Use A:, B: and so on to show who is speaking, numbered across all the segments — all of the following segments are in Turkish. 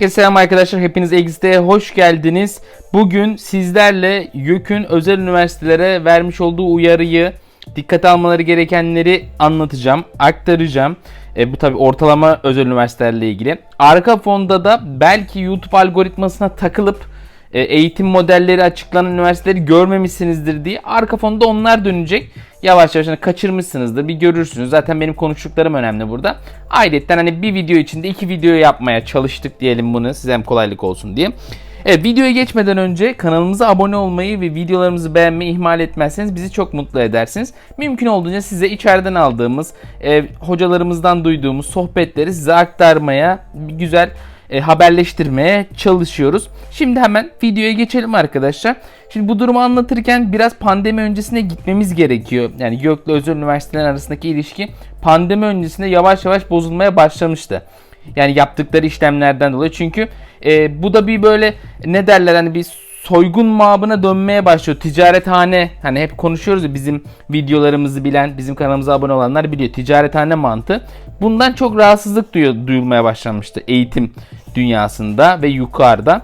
A: Herkese selam arkadaşlar. Hepiniz Exit'e hoş geldiniz. Bugün sizlerle YÖK'ün özel üniversitelere vermiş olduğu uyarıyı, dikkate almaları gerekenleri anlatacağım, aktaracağım. E, bu tabi ortalama özel üniversitelerle ilgili. Arka fonda da belki YouTube algoritmasına takılıp eğitim modelleri açıklanan üniversiteleri görmemişsinizdir diye arka fonda onlar dönecek. Yavaş yavaş hani kaçırmışsınızdır bir görürsünüz. Zaten benim konuştuklarım önemli burada. Ayrıca hani bir video içinde iki video yapmaya çalıştık diyelim bunu size hem kolaylık olsun diye. Evet videoya geçmeden önce kanalımıza abone olmayı ve videolarımızı beğenmeyi ihmal etmezseniz bizi çok mutlu edersiniz. Mümkün olduğunca size içeriden aldığımız, e, hocalarımızdan duyduğumuz sohbetleri size aktarmaya bir güzel e, haberleştirmeye çalışıyoruz. Şimdi hemen videoya geçelim arkadaşlar. Şimdi bu durumu anlatırken biraz pandemi öncesine gitmemiz gerekiyor. Yani YÖK'le özel üniversiteler arasındaki ilişki pandemi öncesinde yavaş yavaş bozulmaya başlamıştı. Yani yaptıkları işlemlerden dolayı. Çünkü e, bu da bir böyle ne derler hani bir soygun mabına dönmeye başlıyor. Ticarethane hani hep konuşuyoruz ya bizim videolarımızı bilen, bizim kanalımıza abone olanlar biliyor. Ticarethane mantığı. Bundan çok rahatsızlık duyulmaya başlamıştı eğitim dünyasında ve yukarıda.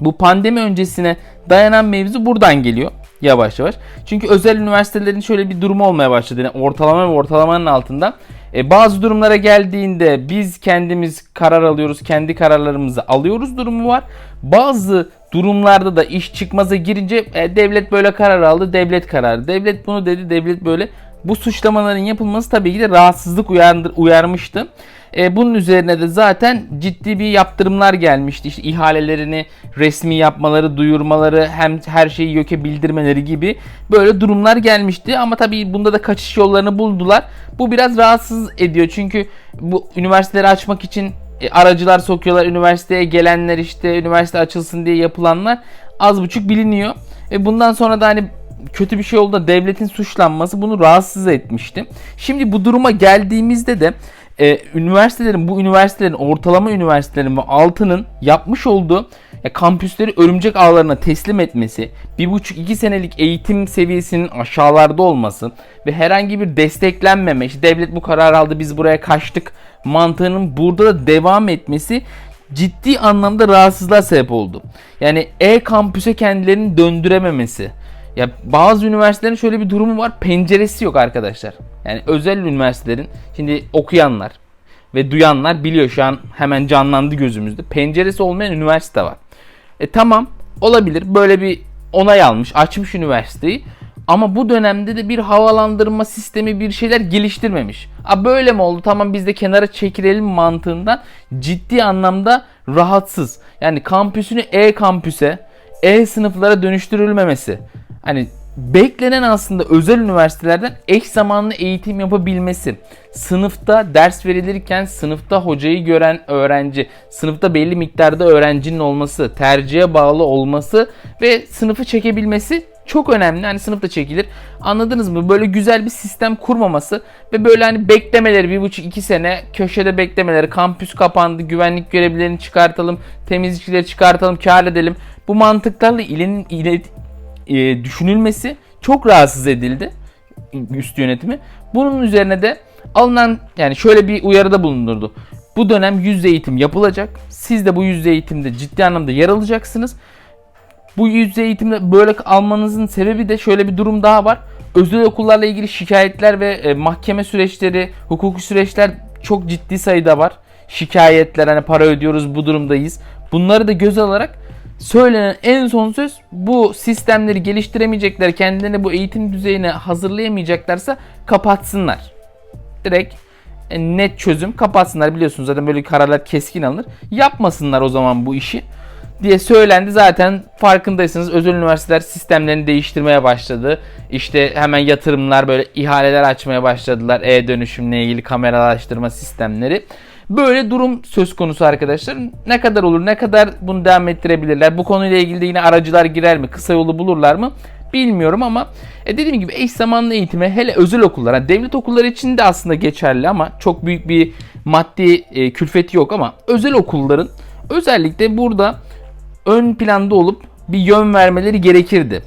A: Bu pandemi öncesine dayanan mevzu buradan geliyor yavaş yavaş. Çünkü özel üniversitelerin şöyle bir durumu olmaya başladı. Yani ortalama ve ortalamanın altında. E, bazı durumlara geldiğinde biz kendimiz karar alıyoruz, kendi kararlarımızı alıyoruz durumu var. Bazı durumlarda da iş çıkmaza girince e, devlet böyle karar aldı, devlet kararı. Devlet bunu dedi, devlet böyle. Bu suçlamaların yapılması tabii ki de rahatsızlık uyandır, uyarmıştı. E, bunun üzerine de zaten ciddi bir yaptırımlar gelmişti. İşte ihalelerini resmi yapmaları, duyurmaları, hem her şeyi YÖK'e bildirmeleri gibi böyle durumlar gelmişti. Ama tabii bunda da kaçış yollarını buldular. Bu biraz rahatsız ediyor çünkü bu üniversiteleri açmak için e, aracılar sokuyorlar. Üniversiteye gelenler işte üniversite açılsın diye yapılanlar az buçuk biliniyor. E bundan sonra da hani kötü bir şey oldu devletin suçlanması bunu rahatsız etmişti. Şimdi bu duruma geldiğimizde de e, üniversitelerin bu üniversitelerin ortalama üniversitelerin ve altının yapmış olduğu ya, kampüsleri örümcek ağlarına teslim etmesi, bir buçuk iki senelik eğitim seviyesinin aşağılarda olması ve herhangi bir desteklenmeme, işte devlet bu karar aldı biz buraya kaçtık mantığının burada da devam etmesi ciddi anlamda rahatsızlığa sebep oldu. Yani e-kampüse kendilerini döndürememesi. Ya bazı üniversitelerin şöyle bir durumu var. Penceresi yok arkadaşlar. Yani özel üniversitelerin şimdi okuyanlar ve duyanlar biliyor şu an hemen canlandı gözümüzde. Penceresi olmayan üniversite var. E tamam olabilir. Böyle bir onay almış, açmış üniversiteyi. Ama bu dönemde de bir havalandırma sistemi bir şeyler geliştirmemiş. A böyle mi oldu? Tamam biz de kenara çekilelim mantığından ciddi anlamda rahatsız. Yani kampüsünü e-kampüse, e-sınıflara dönüştürülmemesi. Hani beklenen aslında özel üniversitelerden eş zamanlı eğitim yapabilmesi. Sınıfta ders verilirken sınıfta hocayı gören öğrenci, sınıfta belli miktarda öğrencinin olması, tercihe bağlı olması ve sınıfı çekebilmesi çok önemli. Hani sınıfta çekilir. Anladınız mı? Böyle güzel bir sistem kurmaması ve böyle hani beklemeleri bir buçuk iki sene köşede beklemeleri, kampüs kapandı, güvenlik görevlilerini çıkartalım, temizlikçileri çıkartalım, kar edelim. Bu mantıklarla ilin, ile, e, düşünülmesi çok rahatsız edildi üst yönetimi. Bunun üzerine de alınan yani şöyle bir uyarıda bulunurdu. Bu dönem yüz eğitim yapılacak. Siz de bu yüz eğitimde ciddi anlamda yer alacaksınız. Bu yüz eğitimde böyle almanızın sebebi de şöyle bir durum daha var. Özel okullarla ilgili şikayetler ve e, mahkeme süreçleri, hukuki süreçler çok ciddi sayıda var. Şikayetler hani para ödüyoruz bu durumdayız. Bunları da göz alarak söylenen en son söz bu sistemleri geliştiremeyecekler, kendilerini bu eğitim düzeyine hazırlayamayacaklarsa kapatsınlar. Direkt e, net çözüm kapatsınlar biliyorsunuz zaten böyle kararlar keskin alınır. Yapmasınlar o zaman bu işi diye söylendi. Zaten farkındaysanız özel üniversiteler sistemlerini değiştirmeye başladı. İşte hemen yatırımlar böyle ihaleler açmaya başladılar. E-dönüşümle ilgili kameralaştırma sistemleri. Böyle durum söz konusu arkadaşlar. Ne kadar olur, ne kadar bunu devam ettirebilirler? Bu konuyla ilgili de yine aracılar girer mi? Kısa yolu bulurlar mı? Bilmiyorum ama e dediğim gibi eş zamanlı eğitime hele özel okullara, devlet okulları için de aslında geçerli ama çok büyük bir maddi e, külfeti yok ama özel okulların özellikle burada ön planda olup bir yön vermeleri gerekirdi.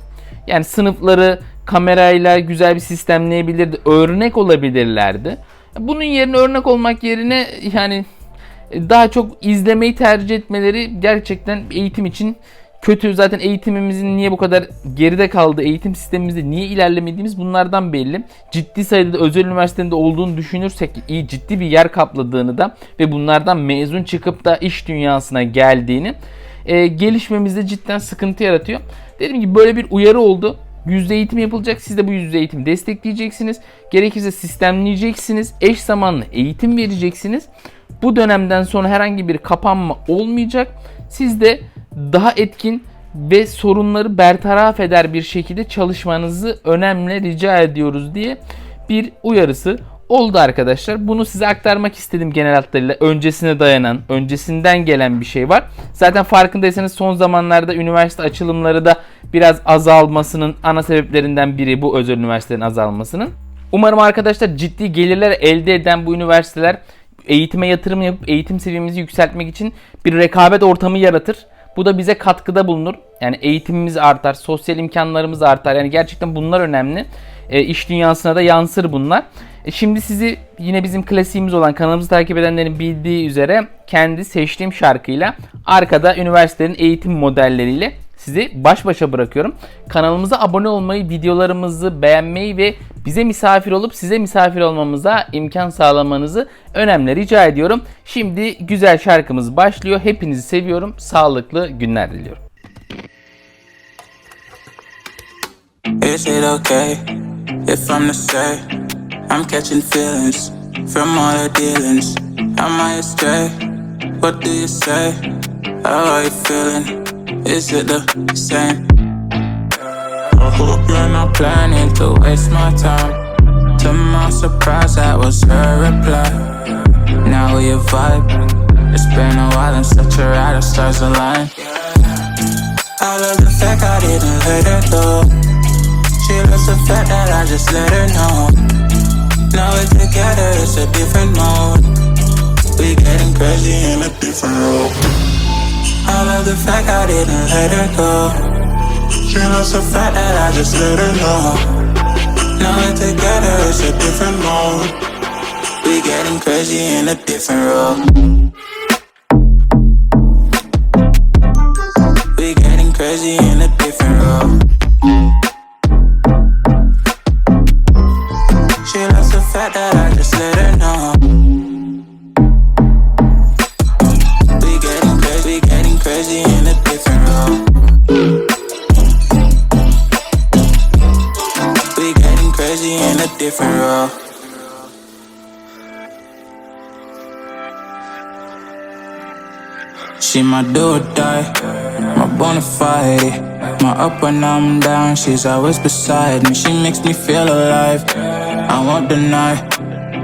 A: Yani sınıfları kamerayla güzel bir sistemleyebilirdi. Örnek olabilirlerdi. Bunun yerine örnek olmak yerine yani e, daha çok izlemeyi tercih etmeleri gerçekten eğitim için kötü. Zaten eğitimimizin niye bu kadar geride kaldığı, eğitim sistemimizde niye ilerlemediğimiz bunlardan belli. Ciddi sayıda da özel üniversitede olduğunu düşünürsek iyi ciddi bir yer kapladığını da ve bunlardan mezun çıkıp da iş dünyasına geldiğini e, gelişmemizde cidden sıkıntı yaratıyor. Dediğim gibi böyle bir uyarı oldu. Yüzde eğitim yapılacak. Siz de bu yüzde eğitimi destekleyeceksiniz. Gerekirse sistemleyeceksiniz. Eş zamanlı eğitim vereceksiniz. Bu dönemden sonra herhangi bir kapanma olmayacak. Siz de daha etkin ve sorunları bertaraf eder bir şekilde çalışmanızı önemli rica ediyoruz diye bir uyarısı oldu arkadaşlar. Bunu size aktarmak istedim genel hatlarıyla. Öncesine dayanan, öncesinden gelen bir şey var. Zaten farkındaysanız son zamanlarda üniversite açılımları da biraz azalmasının ana sebeplerinden biri bu özel üniversitelerin azalmasının. Umarım arkadaşlar ciddi gelirler elde eden bu üniversiteler eğitime yatırım yapıp eğitim seviyemizi yükseltmek için bir rekabet ortamı yaratır. Bu da bize katkıda bulunur. Yani eğitimimiz artar, sosyal imkanlarımız artar. Yani gerçekten bunlar önemli. E, iş dünyasına da yansır bunlar. E, şimdi sizi yine bizim klasiğimiz olan kanalımızı takip edenlerin bildiği üzere kendi seçtiğim şarkıyla arkada üniversitenin eğitim modelleriyle sizi baş başa bırakıyorum. Kanalımıza abone olmayı, videolarımızı beğenmeyi ve bize misafir olup size misafir olmamıza imkan sağlamanızı önemli rica ediyorum. Şimdi güzel şarkımız başlıyor. Hepinizi seviyorum. Sağlıklı günler diliyorum.
B: Is it okay if I'm to say I'm catching feelings from all the dealings? Am I astray? What do you say? How are you feeling? Is it the same? I hope you're not planning to waste my time. To my surprise, that was her reply. Now we a vibe. It's been a while and such a ride, the stars align. I love the fact I didn't let her go. She loves the fact that I just let her know. Now we're together, it's a different mode. We getting crazy in a different role. I love the fact I didn't let her go. She loves the fact that I just let her know. Now we're together, it's a different mode. We getting crazy in a different role. We getting crazy in a different role. That I just let her know. We getting crazy, we getting crazy in a different role. We getting crazy in a different role. She my do or die, my fight it. My up when I'm down, she's always beside me. She makes me feel alive. I won't deny.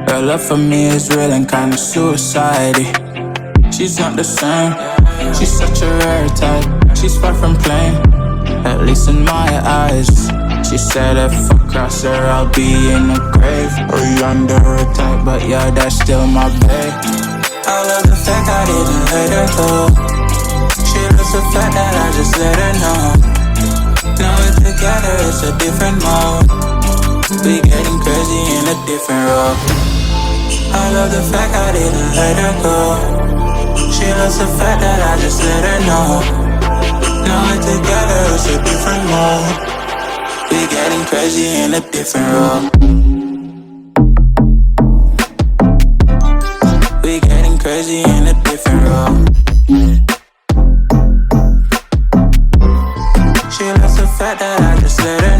B: Her love for me is real and kinda suicide. She's not the same. She's such a rare type. She's far from plain, at least in my eyes. She said if I cross her, I'll be in the grave or under her type. But yeah, that's still my babe. I love the fact I didn't let her go. Loves the fact that I just let her know. Now we're together, it's a different mode. We getting crazy in a different role. I love the fact I didn't let her go. She loves the fact that I just let her know. Now we're together, it's a different mode. We getting crazy in a different role. We getting crazy in a different role. that, I just
C: said it.